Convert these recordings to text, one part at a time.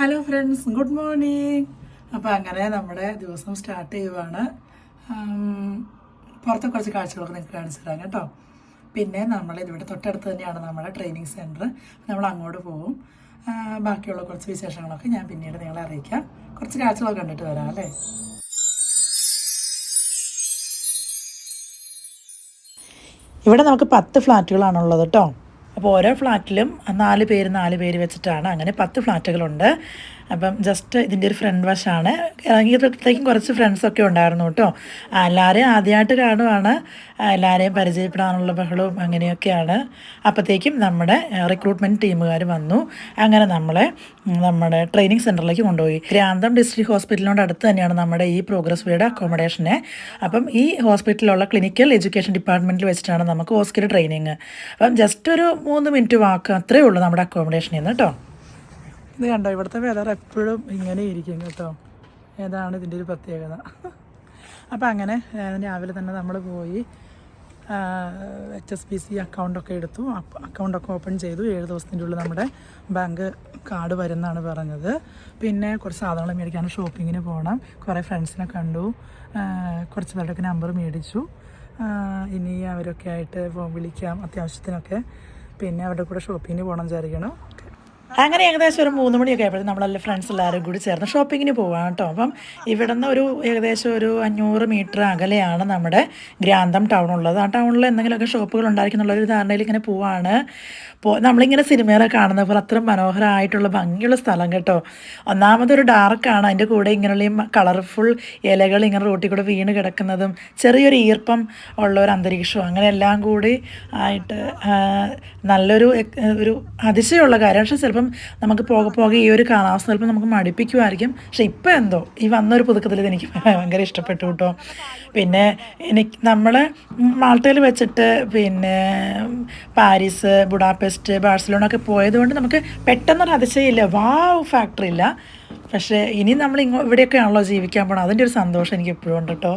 Hello friends good morning അപ്പോൾ അങ്ങനെ നമ്മുടെ ദിവസം സ്റ്റാർട്ട് ചെയ്യുവാണ്. പുറത്തെ കുറച്ച് കാഴ്ചകളൊക്കെ നിങ്ങൾക്ക് കാണിച്ചു തരാം കേട്ടോ. പിന്നെ നമ്മൾ ഇതിവിടെ തൊട്ടടുത്ത് തന്നെയാണ് നമ്മുടെ ട്രെയിനിങ് സെന്റർ നമ്മൾ അങ്ങോട്ട് പോകും ബാക്കിയുള്ള കുറച്ച് വിശേഷങ്ങളൊക്കെ ഞാൻ പിന്നീട് നിങ്ങളെ അറിയിക്കാം. കുറച്ച് കാഴ്ചകളൊക്കെ കണ്ടിട്ട് വരാം അല്ലേ? ഇവിടെ നമുക്ക് പത്ത് ഫ്ലാറ്റുകളാണുള്ളത് കേട്ടോ. അപ്പോൾ ഓരോ ഫ്ലാറ്റിലും നാല് പേര് നാല് പേര് വെച്ചിട്ടാണ് അങ്ങനെ പത്ത് ഫ്ലാറ്റുകളുണ്ട് അപ്പം ജസ്റ്റ് ഇതിന്റെ ഒരു ഫ്രണ്ട് വശമാണ് ഇറങ്ങിയപ്പോഴത്തേക്കും കുറച്ച് ഫ്രണ്ട്സൊക്കെ ഉണ്ടായിരുന്നു കേട്ടോ. എല്ലാവരെയും ആദ്യമായിട്ട് കാണുവാണ്. എല്ലാവരെയും പരിചയപ്പെടാനുള്ള ബഹളവും അങ്ങനെയൊക്കെയാണ്. അപ്പോഴത്തേക്കും നമ്മുടെ റിക്രൂട്ട്മെന്റ് ടീമുകാർ വന്നു. അങ്ങനെ നമ്മളെ നമ്മുടെ ട്രെയിനിങ് സെന്ററിലേക്ക് കൊണ്ടുപോയി. ഗ്രാന്തം ഡിസ്ട്രിക്ട് ഹോസ്പിറ്റലിനോട് അടുത്ത് തന്നെയാണ് നമ്മുടെ ഈ പ്രോഗ്രസ് വേയുടെ അക്കോമഡേഷനെ അപ്പം ഈ ഹോസ്പിറ്റലിലുള്ള ക്ലിനിക്കൽ എഡ്യൂക്കേഷൻ ഡിപ്പാർട്ട്മെന്റിൽ വെച്ചിട്ടാണ് നമുക്ക് ഹോസ്കിൽ ട്രെയിനിങ് അപ്പം ജസ്റ്റ് ഒരു മൂന്ന് മിനിറ്റ് വാക്ക് അത്രയേ ഉള്ളൂ നമ്മുടെ അക്കോമഡേഷനിൽ നിന്ന് കേട്ടോ. ഇത് കണ്ടോ? ഇവിടുത്തെ വെതർ എപ്പോഴും ഇങ്ങനെ ഇരിക്കും കേട്ടോ. ഏതാണ് ഇതിന്റെ ഒരു പ്രത്യേകത? അപ്പോൾ അങ്ങനെ രാവിലെ തന്നെ നമ്മൾ പോയി എച്ച് എസ് ബി സി അക്കൗണ്ടൊക്കെ എടുത്തു. അക്കൗണ്ടൊക്കെ ഓപ്പൺ ചെയ്തു. ഏഴ് ദിവസത്തിന്റെ ഉള്ളിൽ നമ്മുടെ ബാങ്ക് കാർഡ് വരുമെന്നാണ് പറഞ്ഞത്. പിന്നെ കുറച്ച് സാധനങ്ങൾ മേടിക്കാൻ ഷോപ്പിങ്ങിന് പോകണം കുറേ ഫ്രണ്ട്സിനെ കണ്ടു. കുറച്ച് പേരുടെയൊക്കെ നമ്പർ മേടിച്ചു. ഇനി അവരൊക്കെ ആയിട്ട് വിളിക്കാം അത്യാവശ്യത്തിനൊക്കെ. പിന്നെ അവരുടെ കൂടെ ഷോപ്പിങ്ങിന് പോകണം വിചാരിക്കണം അങ്ങനെ ഏകദേശം ഒരു മൂന്ന് മണിയൊക്കെ ആയപ്പോഴത്തേക്കും നമ്മളെല്ലാം ഫ്രണ്ട്സ് എല്ലാവരും കൂടി ചേർന്ന് ഷോപ്പിങ്ങിന് പോവാം കേട്ടോ. അപ്പം ഇവിടെ നിന്ന് ഒരു ഏകദേശം ഒരു അഞ്ഞൂറ് മീറ്റർ അകലെയാണ് നമ്മുടെ ഗ്രാന്തം ടൗൺ ഉള്ളത്. ആ ടൗണിൽ എന്തെങ്കിലുമൊക്കെ ഷോപ്പുകൾ ഉണ്ടായിരിക്കുന്നുള്ള ഒരു ധാരണയിൽ ഇങ്ങനെ പോവാണ്. പോ നമ്മളിങ്ങനെ സിനിമയിലൊക്കെ കാണുന്ന പോലെ അത്ര മനോഹരമായിട്ടുള്ള ഭംഗിയുള്ള സ്ഥലം കേട്ടോ. ഒന്നാമതൊരു ഡാർക്കാണ് അതിന്റെ കൂടെ ഇങ്ങനെയുള്ള ഈ കളർഫുൾ ഇലകൾ ഇങ്ങനെ റോട്ടിൽ കൂടെ വീണ് കിടക്കുന്നതും ചെറിയൊരു ഈർപ്പം ഉള്ള ഒരു അന്തരീക്ഷവും അങ്ങനെ എല്ലാം കൂടി ആയിട്ട് നല്ലൊരു ഒരു അതിശയമുള്ള കാര്യം പക്ഷെ ചിലപ്പം നമുക്ക് പോകെ പോകെ ഈ ഒരു കാലാവസ്ഥ ചിലപ്പോൾ നമുക്ക് മടുപ്പിക്കുമായിരിക്കും. പക്ഷെ ഇപ്പം എന്തോ? ഈ വന്നൊരു പുതുക്കത്തിൽ ഇത് എനിക്ക് ഭയങ്കര ഇഷ്ടപ്പെട്ടു കേട്ടോ. പിന്നെ എനിക്ക് നമ്മൾ മാൾട്ടയിൽ വെച്ചിട്ട് പിന്നെ പാരീസ് ബുഡാപെസ്റ്റ് ബാഴ്സലോണ ഒക്കെ പോയതുകൊണ്ട് നമുക്ക് പെട്ടെന്നൊരു അതിശയമില്ല. വാവ് ഫാക്ടറി ഇല്ല. പക്ഷേ ഇനി നമ്മൾ ഇങ്ങോ ഇവിടെയൊക്കെ ആണല്ലോ ജീവിക്കാൻ പോകണം അതിന്റെ ഒരു സന്തോഷം എനിക്ക് എപ്പോഴും ഉണ്ട് കേട്ടോ.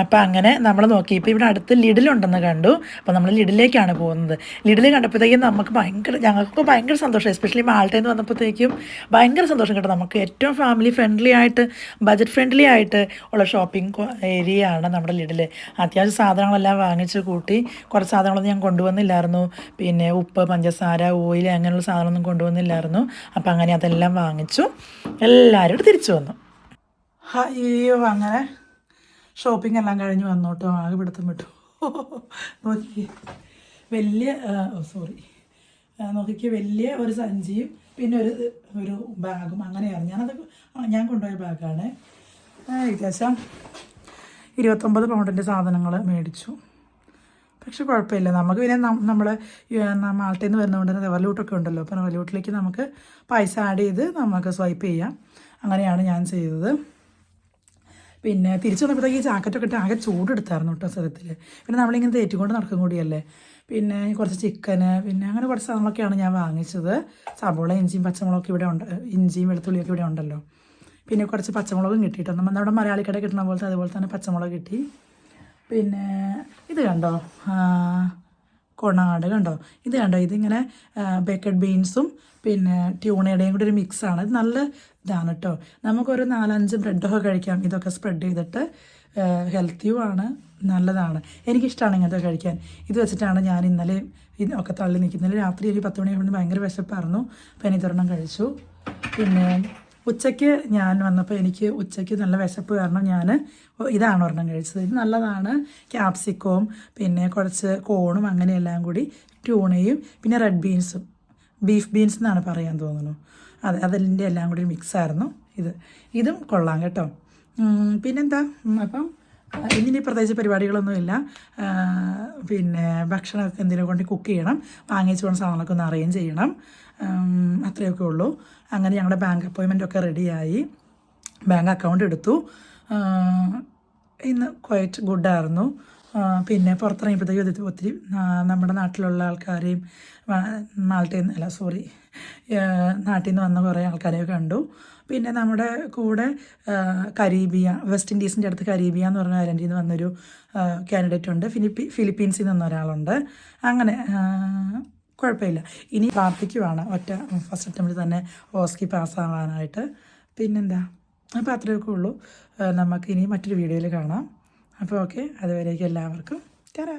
അപ്പം അങ്ങനെ നമ്മൾ നോക്കി. ഇപ്പോൾ ഇവിടെ അടുത്ത് ലിഡിലുണ്ടെന്ന് കണ്ടു. അപ്പോൾ നമ്മൾ ലിഡിലേക്കാണ് പോകുന്നത്. ലിഡിൽ കണ്ടപ്പോഴത്തേക്കും നമുക്ക് ഭയങ്കര ഞങ്ങൾക്ക് ഭയങ്കര സന്തോഷം എസ്പെഷ്യലി മാൾട്ടയിൽ നിന്ന് വന്നപ്പോഴത്തേക്കും ഭയങ്കര സന്തോഷം കേട്ടോ. നമുക്ക് ഏറ്റവും ഫാമിലി ഫ്രണ്ട്ലി ആയിട്ട് ബജറ്റ് ഫ്രണ്ട്ലി ആയിട്ട് ഉള്ള ഷോപ്പിംഗ് ഏരിയ ആണ് നമ്മുടെ ലിഡിൽ അത്യാവശ്യം സാധനങ്ങളെല്ലാം വാങ്ങിച്ച് കൂട്ടി. കുറച്ച് സാധനങ്ങളൊന്നും ഞാൻ കൊണ്ടുവന്നില്ലായിരുന്നു. പിന്നെ ഉപ്പ് പഞ്ചസാര ഓയിൽ അങ്ങനെയുള്ള സാധനമൊന്നും കൊണ്ടുവന്നില്ലായിരുന്നു. അപ്പം അങ്ങനെ അതെല്ലാം വാങ്ങിച്ചു. എല്ലാവരും തിരിച്ചു വന്നു. അയ്യോ അങ്ങനെ ഷോപ്പിംഗ് എല്ലാം കഴിഞ്ഞ് വന്നോട്ടോ. ആകെ പിടുത്തം വിട്ടു. നോക്കി വലിയ സോറി നോക്കിക്ക് വലിയ ഒരു സഞ്ചിയും പിന്നെ ഒരു ഒരു ബാഗും അങ്ങനെയാണ് ഞാനത് ഞാൻ കൊണ്ടുപോയ ബാഗാണ്. ഏകദേശം ഇരുപത്തൊമ്പത് പൗണ്ടിന്റെ സാധനങ്ങൾ മേടിച്ചു. പക്ഷെ കുഴപ്പമില്ല. നമുക്ക് പിന്നെ നമ്മൾ മാൾട്ടയിൽ നിന്ന് വരുന്നതുകൊണ്ട് തന്നെ റെവല്യൂട്ടൊക്കെ ഉണ്ടല്ലോ. അപ്പോൾ റെവല്യൂട്ടിലേക്ക് നമുക്ക് പൈസ ആഡ് ചെയ്ത് നമുക്ക് സ്വൈപ്പ് ചെയ്യാം. അങ്ങനെയാണ് ഞാൻ ചെയ്തത്. പിന്നെ തിരിച്ചു വന്നപ്പോഴത്തേക്ക് ഈ ജാക്കറ്റൊക്കെ ഇട്ട് ആകെ ചൂടെടുത്തായിരുന്നു കേട്ടോ സ്ഥലത്തിൽ പിന്നെ നമ്മളിങ്ങനെ തേറ്റിക്കൊണ്ട് നടക്കും കൂടിയല്ലേ. പിന്നെ കുറച്ച് ചിക്കന് പിന്നെ അങ്ങനെ കുറച്ച് സാധനങ്ങളൊക്കെയാണ് ഞാൻ വാങ്ങിച്ചത്. സബോള ഇഞ്ചിയും പച്ചമുളകൊക്കെ ഇവിടെ ഉണ്ട്. ഇഞ്ചിയും വെളുത്തുള്ളിയൊക്കെ ഇവിടെ ഉണ്ടല്ലോ. പിന്നെ കുറച്ച് പച്ചമുളകും കിട്ടിയിട്ടോ നമ്മുടെ മലയാളി കട കിട്ടുന്ന പോലത്തെ അതുപോലെ തന്നെ പച്ചമുളക് കിട്ടി. പിന്നെ ഇത് കണ്ടോ? കൊണാട് കണ്ടോ? ഇത് കണ്ടോ? ഇതിങ്ങനെ ബേക്കഡ് ബീൻസും പിന്നെ ട്യൂണയുടെയും കൂടി ഒരു മിക്സാണ് ഇത് നല്ല ഇതാണ് കേട്ടോ നമുക്കൊരു നാലഞ്ച് ബ്രെഡൊക്കെ കഴിക്കാം. ഇതൊക്കെ സ്പ്രെഡ് ചെയ്തിട്ട് ഹെൽത്തിയും ആണ് നല്ലതാണ്. എനിക്കിഷ്ടമാണ് ഇങ്ങനത്തെ കഴിക്കാൻ. ഇത് വെച്ചിട്ടാണ് ഞാൻ ഇന്നലെ ഒക്കെ തള്ളി നിൽക്കുന്നത്. രാത്രി ഒരു പത്ത് കൊണ്ട് ഭയങ്കര വിശപ്പായിരുന്നു ഇതൊരെണ്ണം കഴിച്ചു. പിന്നെ ഉച്ചയ്ക്ക് ഞാൻ വന്നപ്പോൾ എനിക്ക് ഉച്ചയ്ക്ക് നല്ല വിശപ്പ് കാരണം ഞാൻ ഇതാണ് ഒരെണ്ണം കഴിച്ചത്. ഇത് നല്ലതാണ്. ക്യാപ്സിക്കവും പിന്നെ കുറച്ച് കോണും അങ്ങനെയെല്ലാം കൂടി ട്യൂണയും പിന്നെ റെഡ് ബീൻസും ബീഫ് ബീൻസ് എന്നാണ് പറയാൻ തോന്നുന്നു. അത് അതിന്റെ എല്ലാം കൂടി മിക്സായിരുന്നു ഇത് ഇതും കൊള്ളാം കേട്ടോ. പിന്നെന്താ? അപ്പം ഇനി പ്രത്യേകിച്ച് പരിപാടികളൊന്നുമില്ല പിന്നെ ഭക്ഷണമൊക്കെ എന്തെങ്കിലും കൊണ്ട് കുക്ക് ചെയ്യണം. വാങ്ങിച്ചു പോകുന്ന സാധനങ്ങളൊക്കെ ഒന്ന് അറേഞ്ച് ചെയ്യണം. അത്രയൊക്കെ ഉള്ളൂ. അങ്ങനെ ഞങ്ങളുടെ ബാങ്ക് അപ്പോയിൻമെന്റ് ഒക്കെ റെഡിയായി ബാങ്ക് അക്കൗണ്ട് എടുത്തു. ഇന്ന് ക്വൈറ്റ് ഗുഡായിരുന്നു പിന്നെ പുറത്തിറങ്ങിയപ്പോഴത്തേക്ക് ഒത്തിരി ആ, നമ്മുടെ നാട്ടിലുള്ള ആൾക്കാരെയും നാട്ടിൽ നിന്ന് അല്ല സോറി നാട്ടിൽ നിന്ന് വന്ന കുറേ ആൾക്കാരെയൊക്കെ കണ്ടു. പിന്നെ നമ്മുടെ കൂടെ കരീബിയ വെസ്റ്റ് ഇൻഡീസിന്റെ അടുത്ത് കരീബിയ എന്ന് പറഞ്ഞ ഐലൻഡിൽ നിന്ന് വന്നൊരു കാൻഡിഡേറ്റ് ഉണ്ട്. ഫിലിപ്പി ഫിലിപ്പീൻസിൽ നിന്ന് ഒരാളുണ്ട്. അങ്ങനെ കുഴപ്പമില്ല. ഇനി പ്രാർത്ഥിക്കുവാണ്. ഒറ്റ ഫസ്റ്റ് അറ്റംപ്റ്റിൽ തന്നെ ഓസ്കി പാസ്സാവാനായിട്ട്. പിന്നെന്താ? അപ്പോൾ അത്രയൊക്കെ ഉള്ളൂ. നമുക്ക് ഇനി മറ്റൊരു വീഡിയോയിൽ കാണാം. അപ്പോൾ ഓക്കെ അതുവരേക്കും എല്ലാവർക്കും. തരാ